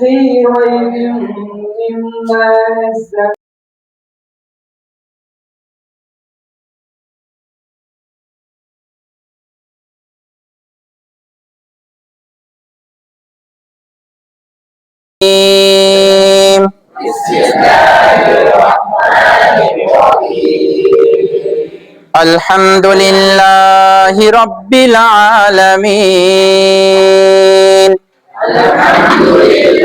في ريب مما الحمد لله رب العالمين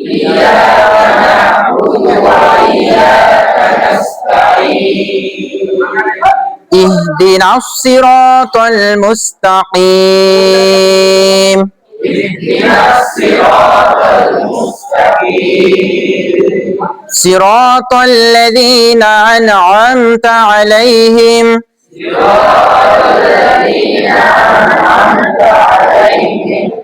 إياك نعبد وإياك نستعين اهدنا الصراط المستقيم. اهدنا الصراط المستقيم صراط الذين أنعمت عليهم صراط الذين أنعمت عليهم.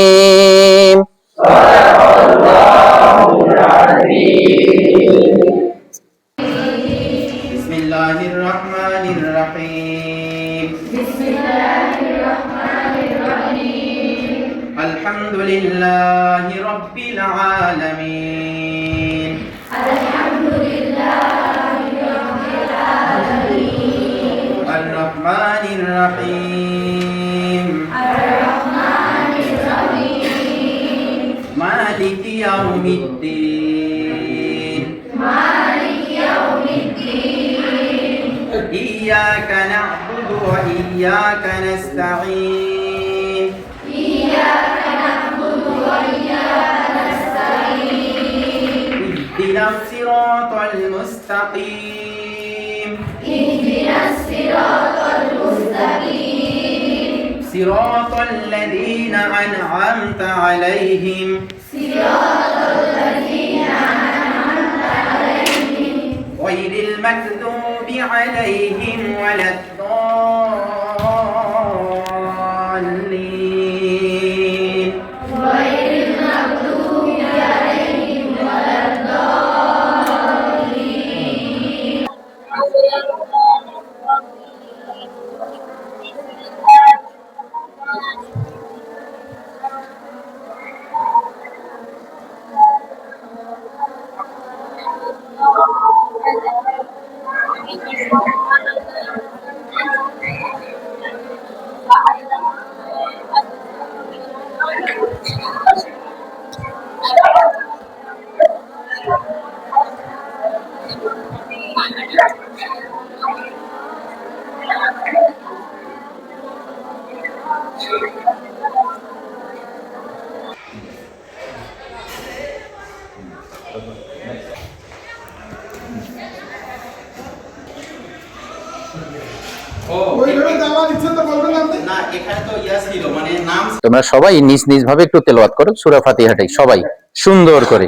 يوم الدين. إياك نعبد وإياك نستعين. إياك نعبد وإياك نستعين اهدنا الصراط المستقيم اهدنا الصراط المستقيم. صراط الذين أنعمت عليهم. غير المكذوب عليهم ولا الضالين. তোমরা সবাই নিজ নিজ ভাবে একটু তেলাওয়াত করো সূরা ফাতিহাটাই সবাই সুন্দর করে।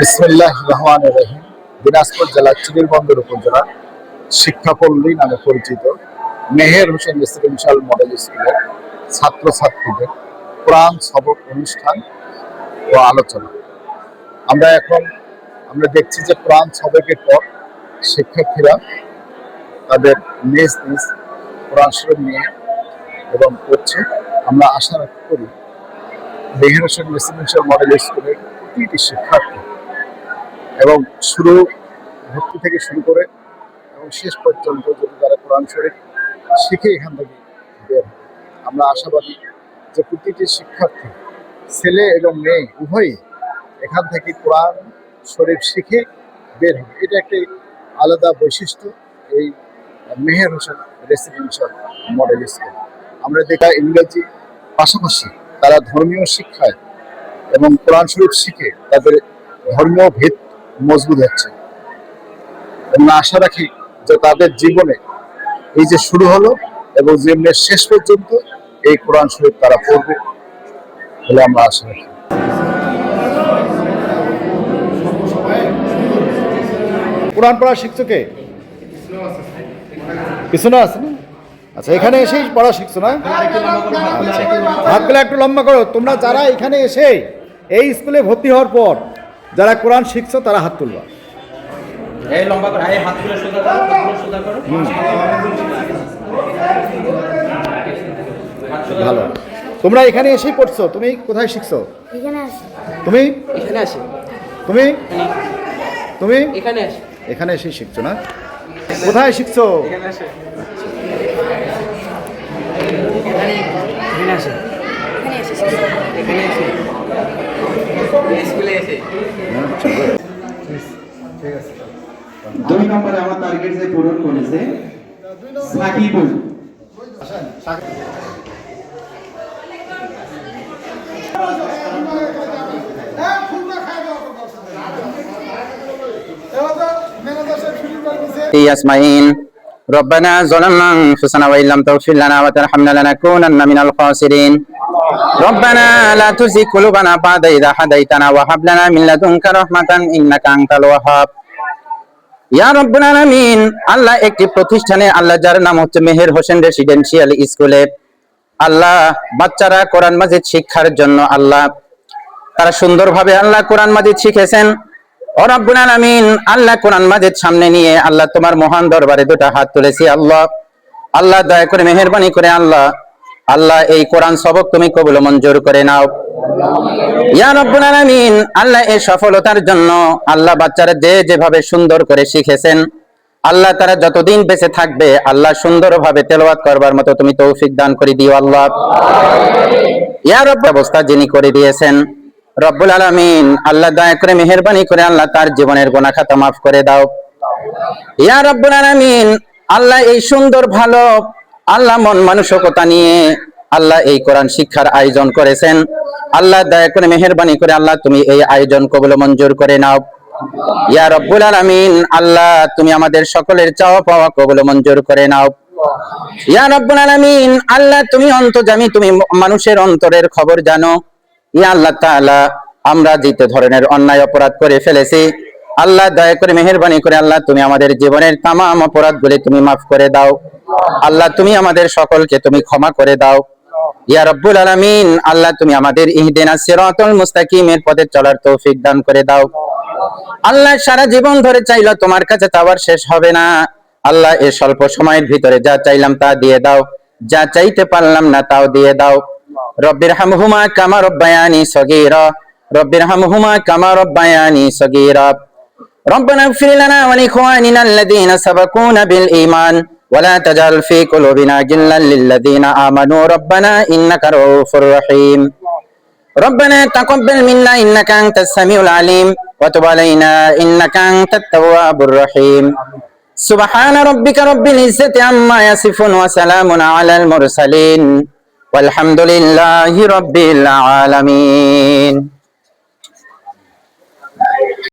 বিসমিল্লাহ রহমান রহিম। দিনাজপুর জেলার চিনিরবন্দর উপজেলা শিক্ষাপল্লী নামে পরিচিত মেহের হোসেন রেসিডেন্সিয়াল মডেল স্কুলের ছাত্রছাত্রীদের প্রাণ সবক অনুষ্ঠান ও আলোচনা। আমরা এখন আমরা দেখছি যে প্রাণ সবকের পর শিক্ষার্থীরা তাদের নিজ নিজ কোরআন শরীফ নিয়ে এবং করছে। আমরা আশা করি মেহের হোসেন রেসিডেন্সিয়াল মডেল স্কুলের প্রতিটি শিক্ষার্থী এবং শুরু, ভর্তি থেকে শুরু করে এবং শেষ পর্যন্ত যদি তারা কোরআন শরীফ শিখে এখান থেকে বের। আমরা আশাবাদী যে প্রতিটি শিক্ষার্থী, ছেলে এবং মেয়ে উভয়ই এখান থেকে কোরআন শরীফ শিখে বের হবে এটা একটি আলাদা বৈশিষ্ট্য এই Meher Hossain residential model school আমরা দেখা ইংরেজি পাশাপাশি তারা ধর্মীয় শিক্ষায় এবং কোরআন শরীফ শিখে তাদের ধর্মীয় ভিত মজবুত হচ্ছে। এবং আশা রাখি যে তাদের জীবনে এই যে শুরু হলো এবং জীবনের শেষ পর্যন্ত এই কোরআন শরীফ তারা পড়বে বলে আমরা আশা রাখি। কোরআন পড়া শিখছো কে? আছে না? আচ্ছা এখানে এসেই পড়া শিখছো না? আচ্ছা। হাতগুলো একটু লম্বা করো। তোমরা যারা এখানে এসে এই স্কুলে ভর্তি হওয়ার পর যারা কোরআন শিখছো তারা হাত তুলবা। এই লম্বা করে এই হাতগুলো সোজা করো হাতগুলো সোজা করো। ভালো। তোমরা এখানে এসেই পড়ছো তুমি কোথায় শিখছো? তুমি? এখানে আসে। তুমি? তুমি? এখানে এখানে এসেই শিখছো না? কোথায় শিখছো? এখানে আসে। এখানে আসে এখানে আসে স্কুলে এসে দুই নম্বরে আমার টার্গেট যে পূরণ করেছে সাকিবুল أجمعين ربنا ظلمنا أنفسنا وإن لم تغفر لنا وترحمنا لنكونن من الخاسرين ربنا لا تزغ قلوبنا بعد إذا هديتنا وهب لنا من لدنك رحمة إنك أنت الوهاب ইয়া রব্বুল আলামিন আল্লাহ একটি প্রতিষ্ঠানে আল্লাহ যার নাম হচ্ছে মেহের হোসেন রেসিডেন্সিয়াল স্কুলে আল্লাহ বাচ্চারা কোরআন মাজিদ শিক্ষার জন্য আল্লাহ তারা সুন্দরভাবে আল্লাহ কোরআন মাজিদ শিখেছেন ও রব্বুল আলামিন আল্লাহ কোরআন মাজিদ সামনে নিয়ে আল্লাহ তোমার মহান দরবারে দুটো হাত তুলেছি আল্লাহ আল্লাহ দয়া করে মেহেরবানি করে আল্লাহ আল্লাহ এই কোরআন সবক তুমি কবুল মঞ্জুর করে নাও। আল্লাহ এই সফলতার জন্য আল্লাহ বাচ্চারা যে যেভাবে সুন্দর করে শিখেছেন, আল্লাহ তারা যতদিন বেঁচে থাকবে, আল্লাহ সুন্দরভাবে তেলাওয়াত করবার মতো তুমি তৌফিক দান করে দিও আল্লাহ। ইয়া রব ব্যবস্থা যিনি করে দিয়েছেন, রব্বুল আলামিন, আল্লাহ দয়া করে মেহেরবানি করে আল্লাহ তার জীবনের গোনা খাতা মাফ করে দাও। ইয়া রব্বুল আলামিন, আল্লাহ এই সুন্দর ভালো আল্লাহ মন মানসিকতা নিয়ে আল্লাহ এই কোরআন শিক্ষার আয়োজন করেছেন। আল্লাহ দয়া করে মেহেরবানি করে আল্লাহ তুমি এই আয়োজন কবুল মঞ্জুর করে নাও। ইয়া রব্বুল আলামিন, আল্লাহ তুমি আমাদের সকলের চাওয়া পাওয়া কবুল মঞ্জুর করে নাও। ইয়া রব্বুল আলামিন, আল্লাহ তুমি অন্তর্জামী তুমি মানুষের অন্তরের খবর জানো। ইয়া আল্লাহ তাআলা, আমরা যেতে ধরনের অন্যায় অপরাধ করে ফেলেছি। আল্লাহ দয়া করে মেহেরবানি করে আল্লাহ তুমি আমাদের জীবনের তামাম অপরাধগুলি তুমি মাফ করে দাও। আল্লাহ তুমি আমাদের সকলকে তুমি ক্ষমা করে দাও ইয়া রব্বুল আলামিন আল্লাহ তুমি আমাদের ইহদিনা সিরাতাল মুস্তাকিমের পথে চলার তৌফিক দান করে দাও আল্লাহ সারা জীবন ধরে চাইলো তোমার কাছে চাওয়ার শেষ হবে না আল্লাহ এ স্বল্প সময়ের ভিতরে যা চাইলাম তা দিয়ে দাও যা চাইতে পারলাম না তাও দিয়ে দাও রব্বির হামহুমা কামা রব্বায়ানি সগীরা রব্বির হামহুমা কামা রব্বায়ানি সগীরা ربنا اغفر لنا ولإخواننا الذين سبقونا بالإيمان ولا تجعل في قلوبنا غلا للذين آمنوا ربنا إنك رؤوف رحيم ربنا تقبل منا إنك أنت السميع العليم وتب علينا إنك أنت التواب الرحيم سبحان ربك رب العزة عما يصفون وسلام على المرسلين والحمد لله رب العالمين